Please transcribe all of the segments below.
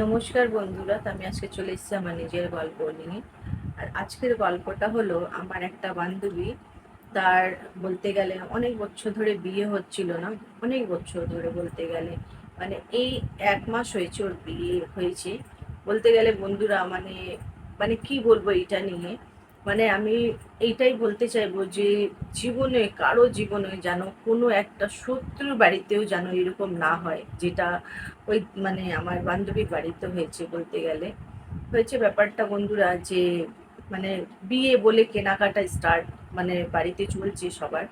নমস্কার বন্ধুরা আমি আজকে চলে এসেছি আমার নিজের গল্প নিয়ে। আর আজকের গল্পটা হলো আমার একটা বান্ধবী, তার বলতে গেলে অনেক বছর ধরে বিয়ে হচ্ছিল না, অনেক বছর ধরে বলতে গেলে। মানে এই এক মাস হয়েছে ওর বিয়ে হয়েছে। বলতে গেলে বন্ধুরা মানে মানে কি বলব এটা নিয়ে? মানে আমি এইটাই বলতে চাইব যে জীবনে, কারও জীবনে যেন কোনো একটা শত্রুর বাড়িতেও যেন এরকম না হয়, যেটা ওই মানে আমার বান্ধবীর বাড়িতে হয়েছে বলতে গেলে। হয়েছে ব্যাপারটা বন্ধুরা যে মানে বিয়ে বলে কেনাকাটা স্টার্ট মানে বাড়িতে চলছে সবার।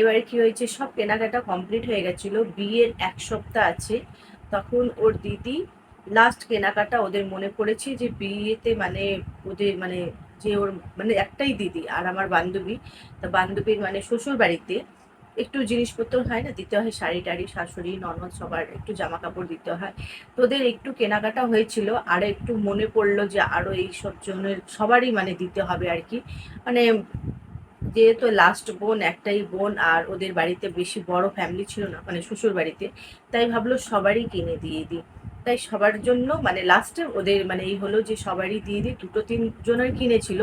এবারে কি হয়েছে, সব কেনাকাটা কমপ্লিট হয়ে গেছিল, বিয়ের এক সপ্তাহ আছে। তখন ওর দিদি লাস্ট কেনাকাটা ওদের মনে পড়েছে যে বিয়েতে মানে ওদের মানে যে ওর মানে একটাই দিদি আর আমার বান্ধবী। তা বান্ধবীর মানে শ্বশুর বাড়িতে একটু জিনিসপত্র হয় না, দিতে হয় শাড়ি টাড়ি, শাশুড়ি, ননদ সবার একটু জামা কাপড় দিতে হয়। তোদের একটু কেনাকাটা হয়েছিল, আর একটু মনে পড়ল যে আরও এই সব জনের সবারই মানে দিতে হবে আর কি। মানে যেহেতু লাস্ট বোন, একটাই বোন আর ওদের বাড়িতে বেশি বড় ফ্যামিলি ছিল না মানে শ্বশুর বাড়িতে, তাই ভাবলো সবারই কিনে দিয়ে দিই। তাই সবার জন্য মানে লাস্টে ওদের মানে এই হলো যে সবারই দিয়ে দিই দুটো তিন জনের কিনেছিল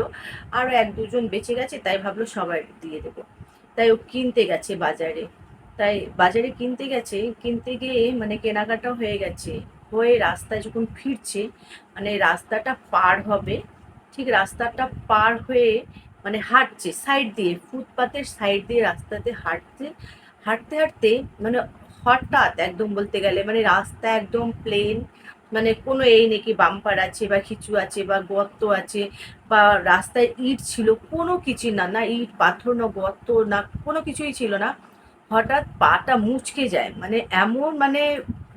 আরও এক দুজন বেঁচে গেছে, তাই ভাবলো সবার দিয়ে দেবো। তাই ও কিনতে গেছে বাজারে। তাই বাজারে কিনতে গেছে, কিনতে গিয়ে মানে কেনাকাটা হয়ে গেছে। হয়ে রাস্তায় যখন ফিরছে মানে রাস্তাটা পার হবে, ঠিক রাস্তাটা পার হয়ে মানে হাঁটছে সাইড দিয়ে, ফুটপাতের সাইড দিয়ে রাস্তাতে হাঁটছে হাঁটতে হাঁটতে মানে হঠাৎ একদম বলতে গেলে মানে রাস্তা একদম প্লেন মানে কোনো এই নাকি বাম্পার আছে বা কিছু আছে বা গর্ত আছে বা রাস্তায় ইট ছিল, কোনো কিছু না না ইট, পাথর, না গর্ত, না কোনো কিছুই ছিল না। হঠাৎ পাটা মুচকে যায় মানে এমন মানে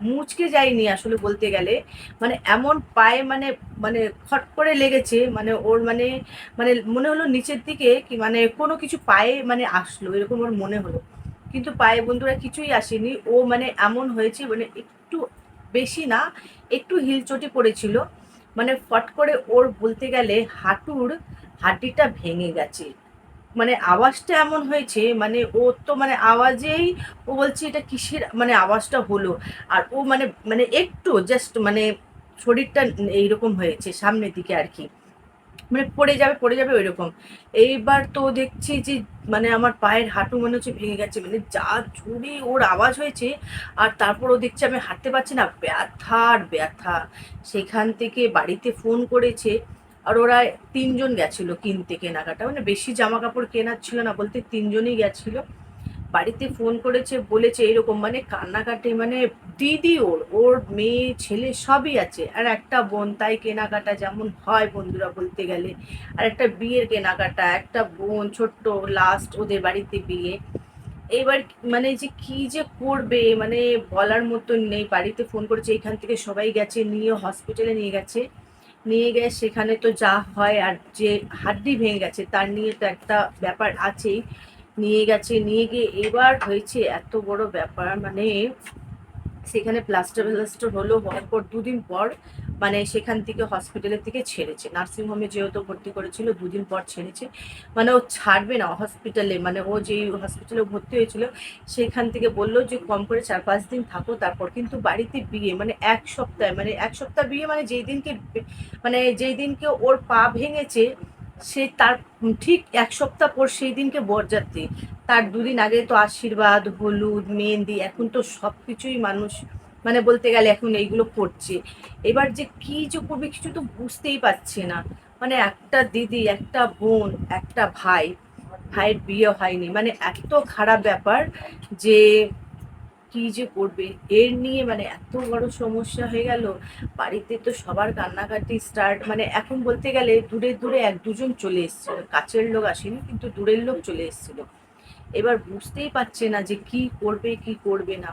মুচকে যায়নি আসলে বলতে গেলে মানে এমন পায়ে মানে মানে খট করে লেগেছে মানে ওর মানে মানে মনে হলো নিচের দিকে কি মানে কোনো কিছু পায়ে মানে আসলো, এরকম ওর মনে হলো। কিন্তু পায়ে বন্ধুরা কিছুই আসেনি। ও মানে এমন হয়েছে মানে একটু বেশি না, একটু হিল চটে পড়েছিল। মানে ফট করে ওর বলতে গেলে হাঁটুর হাড্ডিটা ভেঙে গেছে। মানে আওয়াজটা এমন হয়েছে মানে ও তো মানে আওয়াজেই ও বলছে এটা কিসের মানে আওয়াজটা হলো। আর ও মানে মানে একটু জাস্ট মানে শরীরটা এইরকম হয়েছে, সামনের দিকে আর কি। মানে পড়ে যাবে পড়ে যাবে ওই রকম এইবার তো দেখছি যে মানে আমার পায়ের হাঁটু মনে হচ্ছে ভেঙে গেছে। মানে যা জোরে ওর আওয়াজ হয়েছে, আর তারপর ও দেখছি আমি হাঁটতে পারছি না। ব্যথা আর ব্যথা। সেখান থেকে বাড়িতে ফোন করেছে, আর ওরা তিনজন গেছিল কিনতে, কেনাকাটা। মানে বেশি জামা কাপড় কেনার ছিল না বলতে তিনজনই গেছিল। বাড়িতে ফোন করেছে, বলেছে এরকম মানে কান্নাকাটি মানে দিদি ওর ওর মেয়ে, ছেলে সবই আছে। আর একটা বোন, তাই কেনাকাটা যেমন হয় বন্ধুরা বলতে গেলে। আর একটা বিয়ের কেনাকাটা, একটা বোন, ছোট্ট লাস্ট ওদের বাড়িতে বিয়ে। এবার মানে যে কি যে করবে মানে বলার মতন নেই। বাড়িতে ফোন করেছে, এখান থেকে সবাই গেছে, নিয়ে হসপিটালে নিয়ে গেছে। নিয়ে গিয়ে সেখানে তো যা হয়, আর যে হাড্ডি ভেঙে গেছে, তার নিয়ে তো একটা ব্যাপার আছেই। নিয়ে গেছে, নিয়ে গিয়ে এবার হয়েছে এত বড় ব্যাপার। মানে সেখানে প্লাস্টার প্লাস্টার হলো, হওয়ার পর দুদিন পর মানে সেখান থেকে হসপিটালের থেকে ছেড়েছে। নার্সিংহোমে যেহেতু ভর্তি করেছিল, দুদিন পর ছেড়েছে। মানে ও ছাড়বে না হসপিটালে মানে ও যেই হসপিটালে ভর্তি হয়েছিল, সেখান থেকে বলল যে, কম করে চার পাঁচ দিন থাকো, তারপর কিন্তু বাড়িতে বিয়ে। মানে এক সপ্তাহে মানে এক সপ্তাহ বিয়ে মানে যেই দিনকে মানে যেই দিনকে ওর পা ভেঙেছে সে তার ঠিক এক সপ্তাহ পর সেই দিনকে বরযাত্রী। তার দুদিন আগে তো আশীর্বাদ, হলুদ, মেহেন্দি, এখন তো সব কিছুই মানুষ মানে বলতে গেলে এখন এইগুলো করছে। এবার যে কি যে করবে কিছু তো বুঝতেই পারছে না। মানে একটা দিদি, একটা বোন, একটা ভাই, ভাইয়ের বিয়ে হয়নি। মানে এত খারাপ ব্যাপার যে কি যে করবে? এর নিয়ে মানে এত বড় সমস্যা হয়ে গেল। বাড়িতে তো সবার কান্নাকাটি স্টার্ট মানে এখন বলতে গেলে দূরে দূরে এক দুজন চলে এসেছিল। কাছের লোক আসেনি, কিন্তু দূরের লোক চলে এসেছিল। এবার বুঝতেই পারছে না যে কি করবে কি করবে না।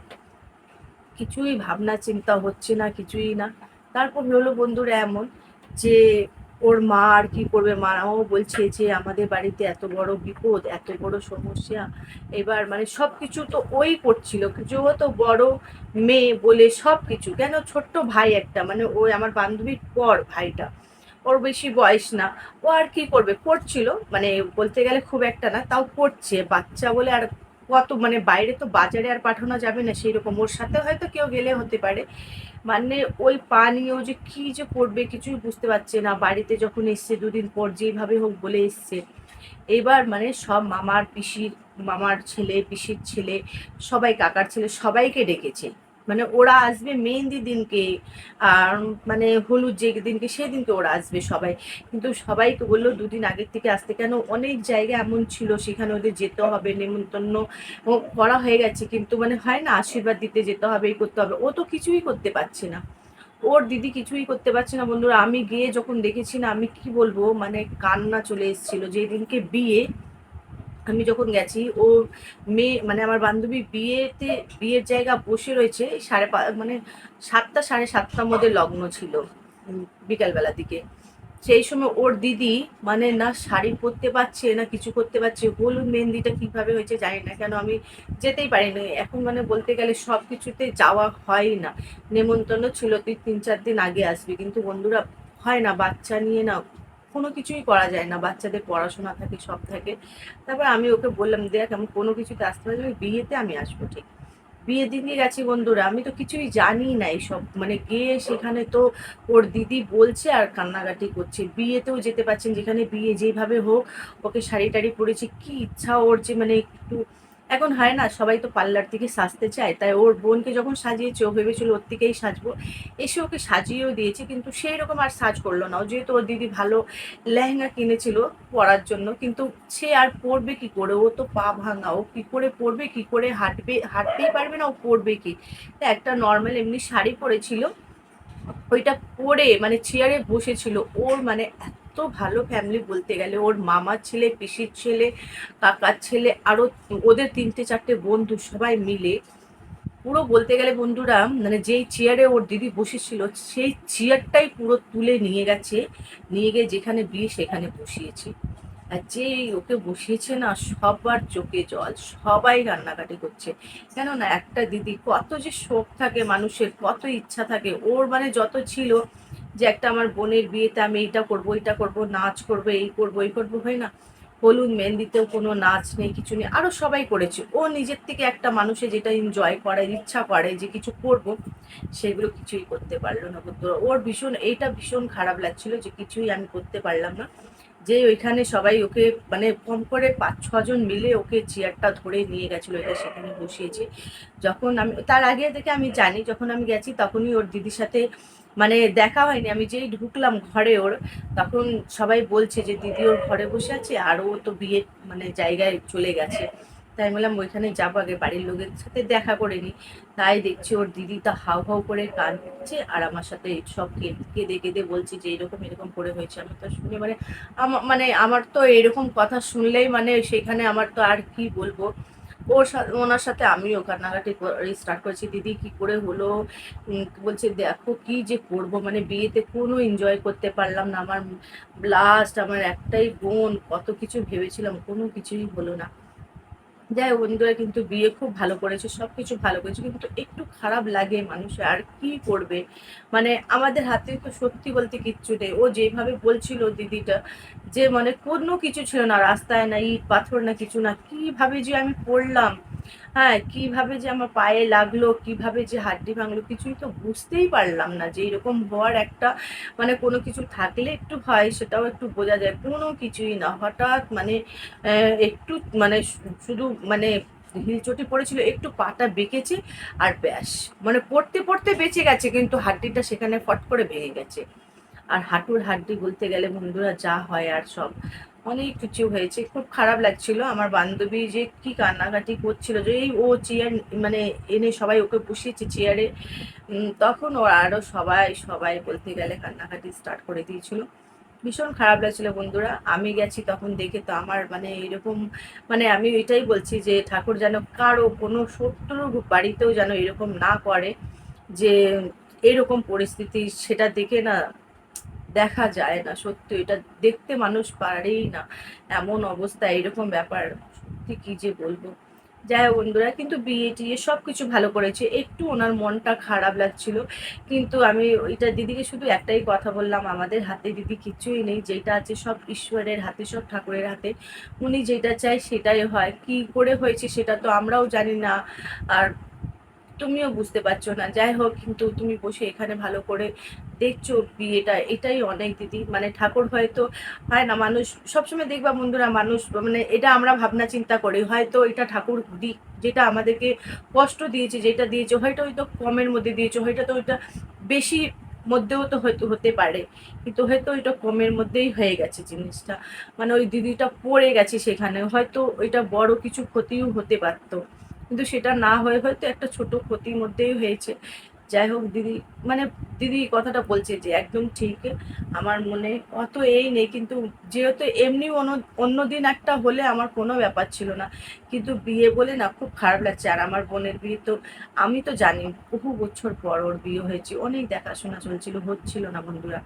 কিছুই ভাবনা চিন্তা হচ্ছে না, কিছুই না। তারপর হলো বন্ধুরা এমন যে ওর মা আর কি করবে? মাও বলছে যে, আমাদের বাড়িতে এত বড় বিপদ, এত বড় সমস্যা। এবার মানে সব কিছু তো ওই করছিল। যেহেতু বড় মেয়ে বলে সব কিছু কেন ছোট্ট ভাই একটা মানে ওই আমার বান্ধবীর পর ভাইটা, ওর বেশি বয়স না, ও আর কি করবে? পড়ছিল মানে বলতে গেলে খুব একটা না, তাও পড়ছে বাচ্চা বলে আর কত মানে বাইরে তো বাজারে আর পাঠানো যাবে না সেই রকম ওর সাথে হয়তো কেউ গেলে হতে পারে। মানে ওই পা নিয়েও যে কি যে করবে কিছুই বুঝতে পারছে না। বাড়িতে যখন এসছে দুদিন পর যেভাবে হোক বলে এসছে। এবার মানে সব মামার পিসির, মামার ছেলে, পিসির ছেলে, সবাই কাকার ছেলে সবাইকে ডেকেছে। মানে ওরা আসবে মেহেন্দি দিনকে, আর মানে হলুদ যে দিনকে, সেদিনকে ওরা আসবে সবাই। কিন্তু সবাইকে বলল দুদিন আগের থেকে আসতে কেন? অনেক জায়গা এমন ছিল, সেখানে ওদের যেতে হবে, নেমন্তন্ন করা হয়ে গেছে। কিন্তু মানে হয় না, আশীর্বাদ দিতে যেতে হবে এই করতে হবে। ও তো কিছুই করতে পারছে না। ওর দিদি কিছুই করতে পারছে না বন্ধুরা। আমি গিয়ে যখন দেখেছি না, আমি কি বলব? মানে কান্না চলে এসেছিল। যেদিনকে বিয়ে আমি যখন গেছি, ও মেয়ে মানে আমার বান্ধবী বিয়েতে, বিয়ের জায়গা বসে রয়েছে, সাড়ে মানে সাতটা, সাড়ে সাতটার মধ্যে লগ্ন ছিল বিকালবেলার দিকে। সেই সময় ওর দিদি মানে না শাড়ি পরতে পারছে, না কিছু করতে পারছে, হলুদ মেহেন্দিটা কীভাবে হয়েছে জানি না, কেন আমি যেতেই পারিনি। এখন মানে বলতে গেলে সব কিছুতে যাওয়া হয় না। নেমন্তন্ন ছিল তুই তিন, চার দিন আগে আসবি, কিন্তু বন্ধুরা হয় না, বাচ্চা নিয়ে না কোনো কিছুই করা যায় না। বাচ্চাদের পড়াশোনা থাকে, সব থাকে। তারপর আমি ওকে বললাম, দেখ, আমি কোনো কিছুতে আসতে পারি বিয়েতে আমি আসব, ঠিক। বিয়ের দিনে গেছি বন্ধুরা। আমি তো কিছুই জানি না এইসব। মানে গিয়ে সেখানে তো ওর দিদি বলছে আর কান্নাকাটি করছে। বিয়েতেও যেতে পারছেন, যেখানে বিয়ে যেভাবে হোক, ওকে শাড়ি টাড়ি পরেছে। কি ইচ্ছা ওর যে মানে একটু এখন হয় না, সবাই তো পার্লার থেকে সাজতে চায়, তাই ওর বোনকে যখন সাজিয়েছে, ও ভেবেছিল ওর থেকেই সাজবো। এসে ওকে সাজিয়েও দিয়েছে, কিন্তু সেই রকম আর সাজ করল না। যেহেতু ওর দিদি ভালো লেহেঙ্গা কিনেছিল পরার জন্য, কিন্তু সে আর পরবে কি করে? ও তো পা ভাঙা, ও কি করে পরবে, কি করে হাঁটবে? হাঁটতেই পারবে না, ও পরবে কি? একটা নর্মাল এমনি শাড়ি পরেছিল ওইটা পরে মানে চেয়ারে বসেছিল। ওর মানে এত ভালো ফ্যামিলি বলতে গেলে, ওর মামার ছেলে, পিসির ছেলে, কাকার ছেলে আরও ওদের তিনটে চারটে বন্ধু সবাই মিলে পুরো বলতে গেলে বন্ধুরা মানে যেই চেয়ারে ওর দিদি বসেছিল, সেই চেয়ারটাই পুরো তুলে নিয়ে গেছে, নিয়ে গিয়ে যেখানে বিয়ে সেখানে বসিয়েছে। আর যে ওকে বসিয়েছে না, সবার চোখে জল, সবাই রান্নাকাটি করছে। কেননা একটা দিদি কত যে শোক থাকে মানুষের, কত ইচ্ছা থাকে। ওর মানে যত ছিল যে একটা আমার বোনের বিয়েতে আমি এইটা করব এইটা করব, নাচ করব, এই করব এই করব, হয় না? হলুদ মেহেন্দিতেও কোনো নাচ নেই, কিছু নেই আরও সবাই করেছে। ও নিজের থেকে একটা মানুষে যেটা এনজয় করে, ইচ্ছা করে যে কিছু করব, সেগুলো কিছুই করতে পারল না ওর ভীষণ, এইটা ভীষণ খারাপ লাগছিল যে কিছুই আমি করতে পারলাম না। যে ওইখানে সবাই ওকে মানে কম করে পাঁচ, ছজন মিলে ওকে চেয়ারটা ধরে নিয়ে গেছিল এটা সেখানে বসিয়েছে। যখন আমি, তার আগে থেকে আমি জানি, যখন আমি গেছি তখনই ওর দিদির সাথে মানে দেখা হয়নি। আমি যেই ঢুকলাম ঘরে ওর, তখন সবাই বলছে যে, দিদি ওর ঘরে বসে আছে, আর ও তো বিয়ে মানে জায়গায় চলে গেছে। তাই বললাম ওইখানে যাব আগে, বাড়ির লোকের সাথে দেখা করে নি। তাই দেখছি ওর দিদি তা হাউ হাউ করে কাঁদছে আর আমার সাথে সব কেঁদে কেঁদে বলছে যে, এরকম এরকম করে হয়েছে। আমি তো শুনে মানে আমার মানে আমার তো এরকম কথা শুনলেই মানে সেখানে আমার তো আর কি বলব? ওর সাথে ওনার সাথে আমিও কান্নাকাটি স্টার্ট করেছি, দিদি, কি করে হলো? বলছে, দেখো কি যে করব? মানে বিয়েতে কোনো এনজয় করতে পারলাম না। আমার লাস্ট আমার একটাই বোন, কত কিছু ভেবেছিলাম, কোনো কিছুই হলো না। যাই বন্ধুরা কিন্তু বিয়ে খুব ভালো করেছে সব কিছু ভালো করেছে, কিন্তু একটু খারাপ লাগে মানুষে আর কি করবে? মানে আমাদের হাতে তো সত্যি বলতে কিচ্ছু নেই। ও যেভাবে বলছিল দিদিটা যে মানে কোনো কিছু ছিল না, রাস্তায় না ইট পাথর না কিছু না, কীভাবে যে আমি পড়লাম? হ্যাঁ কীভাবে যে আমার পায়ে লাগল, কীভাবে যে হাড্ডি ভাঙলো, কিছুই তো বুঝতেই পারলাম না যে এরকম হওয়ার একটা মানে কোনো কিছু থাকলে একটু হয় সেটাও একটু বোঝা যায়। কোনো কিছুই না। হঠাৎ মানে একটু মানে শুধু মানে হিল চটি পড়েছিল, একটু পাটা বেঁকেছে আর ব্যাস। মানে পড়তে পড়তে বেঁচে গেছে, কিন্তু হাড্ডিটা সেখানে ফট করে ভেঙে গেছে। আর হাঁটুর হাড্ডি বলতে গেলে বন্ধুরা যা হয় আর সব। অনেক কিছু হয়েছে। খুব খারাপ লাগছিল। আমার বান্ধবী যে কি কান্নাকাটি করছিল, যে এই ও চেয়ার মানে এনে সবাই ওকে বসিয়েছে চেয়ারে। তখন ও আরও সবাই সবাই বলতে গেলে কান্নাকাটি স্টার্ট করে দিয়েছিল। ভীষণ খারাপ লাগছিল বন্ধুরা। আমি গেছি তখন দেখে তো আমার মানে এরকম মানে আমি এটাই বলছি যে ঠাকুর যেন কারও কোনো শত্রু বাড়িতেও যেন এরকম না করে, যে এরকম পরিস্থিতি সেটা দেখে না দেখা যায় না, সত্যি এটা দেখতে মানুষ পারেই না। এমন অবস্থা এরকম ব্যাপার। সত্যি কি যে বলব। যাই হোক বন্ধুরা, কিন্তু বিয়ে টিয়ে সব কিছু ভালো করেছে। একটু ওনার মনটা খারাপ লাগছিল, কিন্তু আমি ওইটা দিদিকে শুধু একটাই কথা বললাম, আমাদের হাতে দিদি কিছুই নেই, যেটা আছে সব ঈশ্বরের হাতে, সব ঠাকুরের হাতে। উনি যেটা চায় সেটাই হয়। কি করে হয়েছে সেটা তো আমরাও জানি না। আর তুমিও বুঝতে পারছ না। যাই হোক, কিন্তু তুমি বসে এখানে ভালো করে দেখছ বিয়েটা এটাই অনেক দিদি। মানে ঠাকুর হয়তো হয় না, মানুষ সবসময় দেখবা বন্ধুরা মানুষ মানে এটা আমরা ভাবনা চিন্তা করি, হয়তো এটা ঠাকুর দিক, যেটা আমাদেরকে কষ্ট দিয়েছে, যেটা দিয়েছে, হয়তো হয়তো কমের মধ্যে দিয়েছে, হয়তো তো ওইটা বেশি মধ্যেও তো হয়তো হতে পারে, কিন্তু হয়তো ওইটা কমের মধ্যেই হয়ে গেছে জিনিসটা। মানে ওই দিদিটা পড়ে গেছে সেখানে, হয়তো ওইটা বড় কিছু ক্ষতিও হতে পারতো। কিন্তু সেটা না হয়ে হয়তো একটা ছোট ক্ষতির মধ্যেই হয়েছে। যাই হোক দিদি মানে দিদি কথাটা বলছে যে একদম ঠিক, আমার মনে অত এই নেই, কিন্তু যেহেতু এমনি অন্য অন্য দিন একটা হলে আমার কোনো ব্যাপার ছিল না, কিন্তু বিয়ে বলে না খুব খারাপ লাগছে। আর আমার বোনের বিয়ে তো আমি তো জানি বহু বছর পর ওর বিয়ে হয়েছে, অনেক দেখাশোনা চলছিল, হচ্ছিল না বন্ধুরা।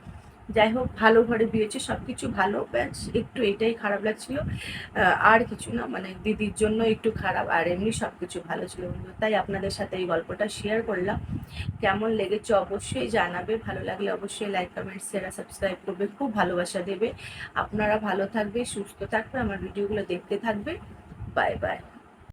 যাই হোক, ভালো ঘরে বিয়ে হয়েছে সব কিছু ভালো, ব্যাস, একটু এটাই খারাপ লাগছিল। আর কিছু না মানে দিদির জন্য একটু খারাপ, আর এমনি সব কিছু ভালো ছিল। তাই আপনাদের সাথে এই গল্পটা শেয়ার করলাম। কেমন লেগেছে অবশ্যই জানাবে, ভালো লাগলে অবশ্যই লাইক কমেন্ট শেয়ার সাবস্ক্রাইব করবে। খুব ভালোবাসা দেবে। আপনারা ভালো থাকবে, সুস্থ থাকবে, আমার ভিডিওগুলো দেখতে থাকবে। Bye bye